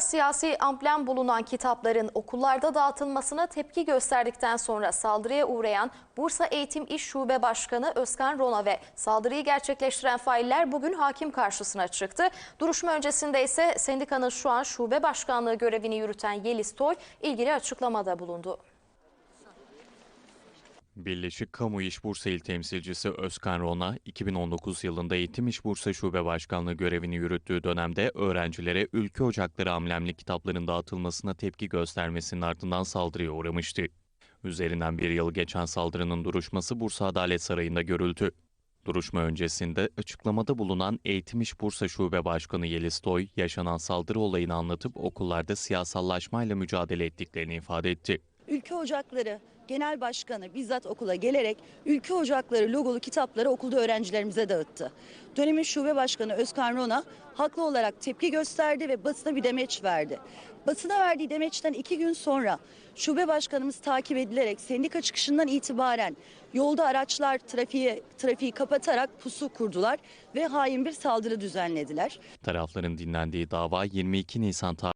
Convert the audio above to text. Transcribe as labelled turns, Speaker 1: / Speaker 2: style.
Speaker 1: Siyasi amblem bulunan kitapların okullarda dağıtılmasına tepki gösterdikten sonra saldırıya uğrayan Bursa Eğitim İş Şube Başkanı Özkan Rona ve saldırıyı gerçekleştiren failler bugün hakim karşısına çıktı. Duruşma öncesinde ise sendikanın şu an şube başkanlığı görevini yürüten Yeliz Toy ilgili açıklamada bulundu.
Speaker 2: Birleşik Kamu İş Bursa İl Temsilcisi Özkan Rona, 2019 yılında Eğitim İş Bursa Şube Başkanlığı görevini yürüttüğü dönemde öğrencilere ülke ocakları amblemli kitapların dağıtılmasına tepki göstermesinin ardından saldırıya uğramıştı. Üzerinden bir yıl geçen saldırının duruşması Bursa Adalet Sarayı'nda görüldü. Duruşma öncesinde açıklamada bulunan Eğitim İş Bursa Şube Başkanı Yeliz Toy, yaşanan saldırı olayını anlatıp okullarda siyasallaşmayla mücadele ettiklerini ifade etti.
Speaker 3: Ülke Ocakları Genel Başkanı bizzat okula gelerek Ülke Ocakları logolu kitapları okulda öğrencilerimize dağıttı. Dönemin Şube Başkanı Özkan Rona haklı olarak tepki gösterdi ve basına bir demeç verdi. Basına verdiği demeçten iki gün sonra Şube Başkanımız takip edilerek sendika çıkışından itibaren yolda araçlar trafiği, trafiği kapatarak pusu kurdular ve hain bir saldırı düzenlediler.
Speaker 2: Tarafların dinlendiği dava 22 Nisan tarihinde